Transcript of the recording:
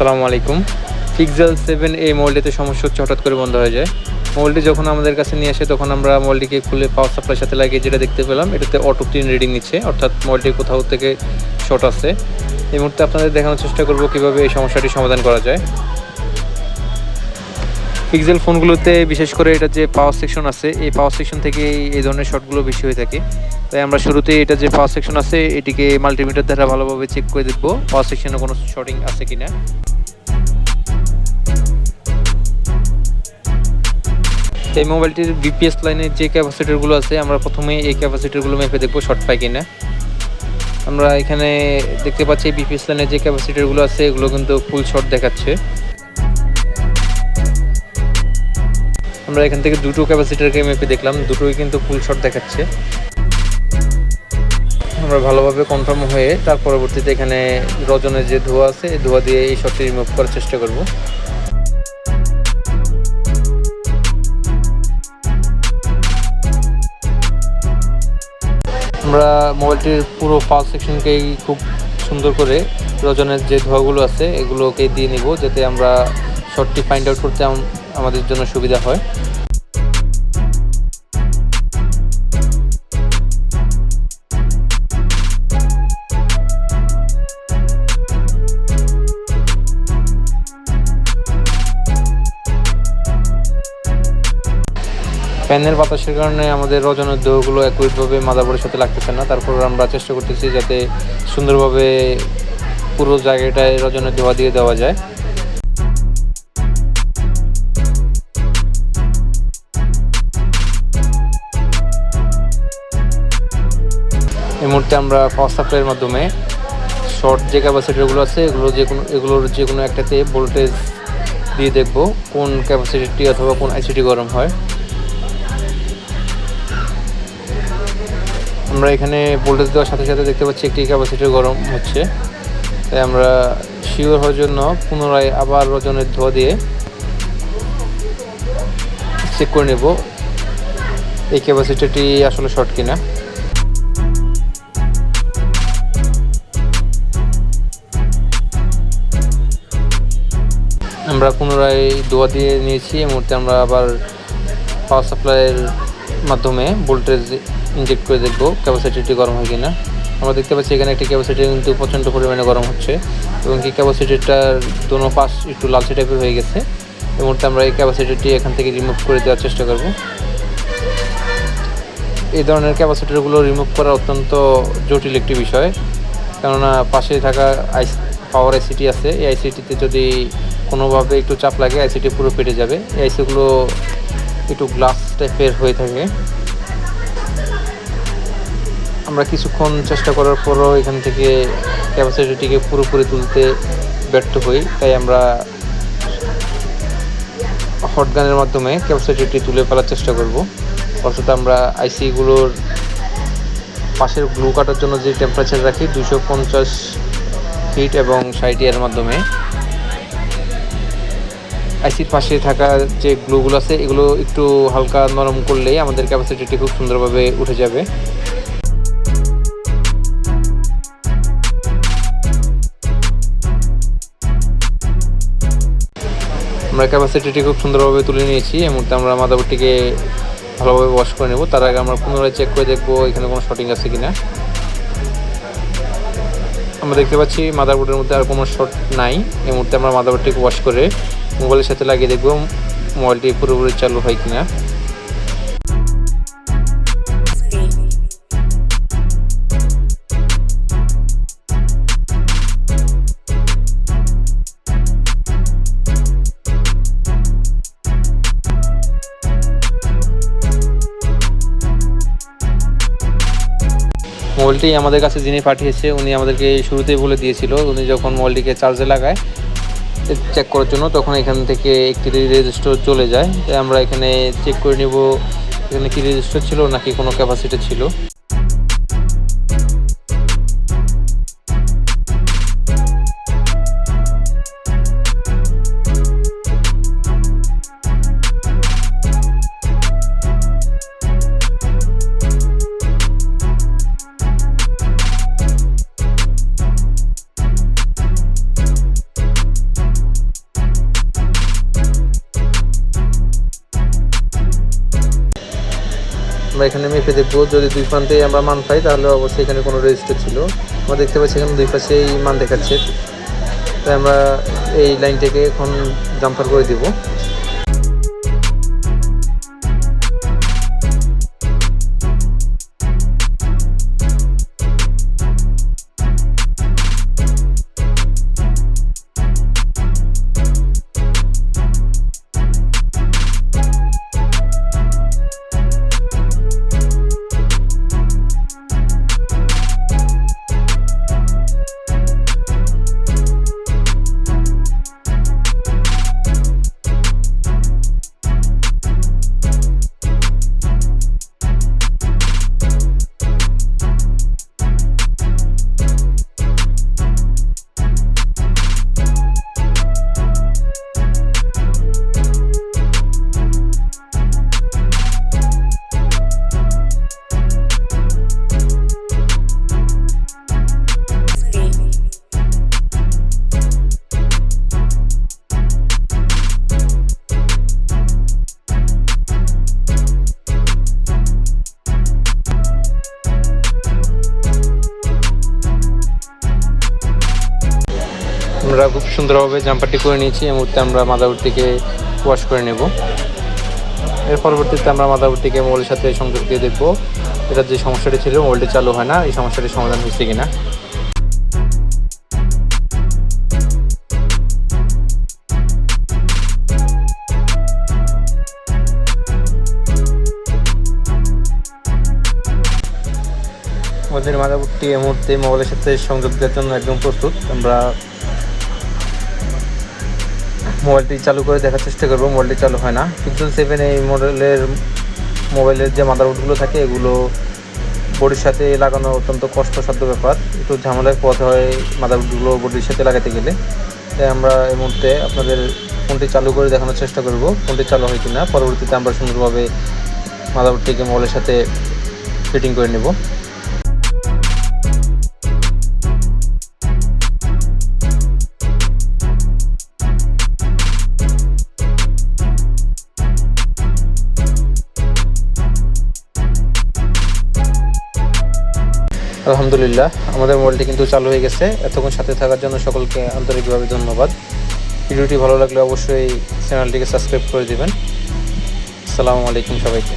আসসালামু আলাইকুম। Pixel seven এই মোবাইলটিতে সমস্যা হচ্ছে, হঠাৎ করে বন্ধ হয়ে যায়। মোবাইলটি যখন আমাদের কাছে নিয়ে আসে, তখন আমরা মোবাইলটিকে খুলে পাওয়ার সাপ্লাইয়ের সাথে লাগিয়ে যেটা দেখতে পেলাম, এটাতে অটো তিন রিডিং নিচ্ছে। অর্থাৎ মোবাইলটি কোথাও থেকে শর্ট আছে। এই মুহূর্তে আপনাদের দেখানোর চেষ্টা করব কীভাবে এই সমস্যাটি সমাধান করা যায়। পিক্সেল ফোনগুলোতে বিশেষ করে এটা যে পাওয়ার সেকশন আছে, এই পাওয়ার সেকশন থেকে এই ধরনের শর্টগুলো বেশি হয়ে থাকে। তাই আমরা শুরুতে এটা যে পাওয়ার সেকশন আছে, এটিকে মাল্টিমিটার দ্বারা ভালোভাবে চেক করে দেখব পাওয়ার সেকশনে কোনো শর্টিং আছে কিনা। এই মোবাইলটির বিপিএস লাইনের যে ক্যাপাসিটারগুলো আছে, আমরা প্রথমে এই ক্যাপাসিটারগুলো মেপে দেখব শর্ট পাই কিনা। আমরা এখানে দেখতে পাচ্ছি বিপিএস লাইনের যে ক্যাপাসিটারগুলো আছে, এগুলো কিন্তু ফুল শর্ট দেখাচ্ছে। আমরা এখান থেকে দুটো ক্যাপাসিটারকে মেপে দেখলাম, দুটোই কিন্তু ফুল শট দেখাচ্ছে। আমরা ভালোভাবে কনফার্ম হয়ে তার পরবর্তীতে এখানে রজনের যে ধোয়া আছে, এই ধোয়া দিয়ে এই শটটি রিমুভ করার চেষ্টা করব। আমরা মোবাইলটির পুরো ফাল সেকশনকেই খুব সুন্দর করে রজনের যে ধোয়াগুলো আছে এগুলোকে দিয়ে নিব, যাতে আমরা শর্টটি ফাইন্ড আউট করতে আমাদের জন্য সুবিধা হয়। ফ্যানের বাতাসের কারণে আমাদের রজনের একইভাবে মাদাবোর্ডের সাথে লাগতেছে না। তারপর আমরা চেষ্টা করতেছি যাতে সুন্দরভাবে পুরো জায়গাটায় রজনের ধোয়া দিয়ে দেওয়া যায়। এই মুহূর্তে আমরা পাওয়ার সাপ্লাইয়ের মাধ্যমে শর্ট যে ক্যাপাসিটিগুলো আছে, এগুলো যে কোনো এগুলোর যে কোনো একটাতে ভোল্টেজ দিয়ে দেখব কোন ক্যাপাসিটিটি অথবা কোন আইসিটি গরম হয়। আমরা এখানে ভোল্টেজ দেওয়ার সাথে সাথে দেখতে পাচ্ছি একটি ক্যাপাসিটার গরম হচ্ছে। তাই আমরা শিওর হওয়ার জন্য পুনরায় আবার রজনের ধোয়া দিয়ে চেক করে নেব এই ক্যাপাসিটিটি আসলে শর্ট কিনা। আমরা পুনরায় দোয়া দিয়ে নিয়েছি। এই মুহূর্তে আমরা আবার পাওয়ার সাপ্লাইয়ের মাধ্যমে ভোল্টেজ ইনজেক্ট করে দেখব ক্যাপাসিটিটি গরম হয় কিনা। আমরা দেখতে পাচ্ছি এখানে একটি ক্যাপাসিটি কিন্তু প্রচণ্ড পরিমাণে গরম হচ্ছে এবং কি ক্যাপাসিটিটার দোনো পাশ একটু লালচে টাইপের হয়ে গেছে। এই মুহূর্তে আমরা এই ক্যাপাসিটিটি এখান থেকে রিমুভ করে দেওয়ার চেষ্টা করব। এই ধরনের ক্যাপাসিটারগুলো রিমুভ করা অত্যন্ত জটিল একটি বিষয়। কেননা পাশে থাকা আইস পাওয়ার আইসিটি আছে। এই আইসিটিতে যদি কোনোভাবে একটু চাপ লাগে আইসিটি পুরো ফেটে যাবে। এই আইসিগুলো একটু গ্লাস টাইপের হয়ে থাকে। আমরা কিছুক্ষণ চেষ্টা করার পরও এখান থেকে ক্যাপাসিটিটিকে পুরোপুরি তুলতে ব্যর্থ হই। তাই আমরা হটগানের মাধ্যমে ক্যাপাসিটিটি তুলে ফেলার চেষ্টা করব। অর্থাৎ আমরা আইসিগুলোর পাশের গ্লু কাটার জন্য যে টেম্পারেচার রাখি দুশো পঞ্চাশ হিট এবং এর মাধ্যমে। আইসির পাশে থাকা যে গ্লুগুলো আছে, এগুলো একটু হালকা নরম করলেই আমাদের ক্যাপাসিটিটি খুব সুন্দরভাবে উঠে যাবে। আমরা ক্যাপাসিটিটি খুব সুন্দরভাবে তুলে নিয়েছি। এই মুহূর্তে আমরা মাদাবোর্ডটিকে ভালোভাবে ওয়াশ করে নেব। তার আগে আমরা পুনরায় চেক করে দেখব এখানে কোনো শর্টিং আছে কিনা। আমরা দেখতে পাচ্ছি মাদারবোর্ডের মধ্যে আর কোনো শর্ট নাই। এই মুহূর্তে আমরা মাদারবোর্ডটিকে ওয়াশ করে মোবাইলের সাথে লাগিয়ে দেখব মোবাইলটি পুরোপুরি চালু হয় কিনা। মোবাইলটি আমাদের কাছে যিনি পাঠিয়েছে, উনি আমাদেরকে শুরুতেই বলে দিয়েছিল, উনি যখন মোবাইলটিকে চার্জে লাগায় চেক করার জন্য, তখন এখান থেকে একটি রেজিস্টার চলে যায়। আমরা এখানে চেক করে নিব, এখানে কি রেজিস্টার ছিল নাকি কোনো ক্যাপাসিটি ছিল। আমরা এখানে মেপে দেখব। যদি দুই প্রান্তে আমরা মান পাই, তাহলে অবশ্যই এখানে কোনো রেজিস্টার ছিল। আমরা দেখতে পাচ্ছি এখানে দুই পাশেই মান দেখাচ্ছে। তাই আমরা এই লাইনটাকে এখন জাম্পার করে দিব। আমরা খুব সুন্দরভাবে জাম্পারটি করে নিয়েছি। এই মুহূর্তে আমরা মাদারবোর্ডটিকে ওয়াশ করে নেব। এর পরবর্তীতে আমরা মাদারবোর্ডটিকে মোবাইলের সাথে সংযোগ দিয়ে দেখব এটার যে সমস্যাটি ছিল মোবাইলটি চালু হয় না, এই সমস্যাটির সমাধান হয়েছে কিনা। আমাদের মাদারবোর্ডটি এই মুহূর্তে মোবাইলের সাথে সংযোগ দেওয়ার জন্য একদম প্রস্তুত। আমরা মোবাইলটি চালু করে দেখার চেষ্টা করব, মোবাইলটি চালু হয় না। পিক্সেল সেভেন এই মডেলের মোবাইলের যে মাদারবোর্ডগুলো থাকে, এগুলো বডির সাথে লাগানো অত্যন্ত কষ্টসাধ্য ব্যাপার। একটু ঝামেলায় পথ হয় মাদারবোর্ডগুলো বডির সাথে লাগাতে গেলে। তাই আমরা এই মুহূর্তে আপনাদের ফোনটি চালু করে দেখানোর চেষ্টা করব ফোনটি চালু হয় কিনা। পরবর্তীতে আমরা সুন্দরভাবে মাদারবোর্ডটিকে মোবাইলের সাথে ফিটিং করে নেব। আলহামদুলিল্লাহ, আমাদের মোবাইলটি কিন্তু চালু হয়ে গেছে। এতক্ষণ সাথে থাকার জন্য সকলকে আন্তরিকভাবে ধন্যবাদ। ভিডিওটি ভালো লাগলে অবশ্যই চ্যানেলটিকে সাবস্ক্রাইব করে দেবেন। আসসালামু আলাইকুম সবাইকে।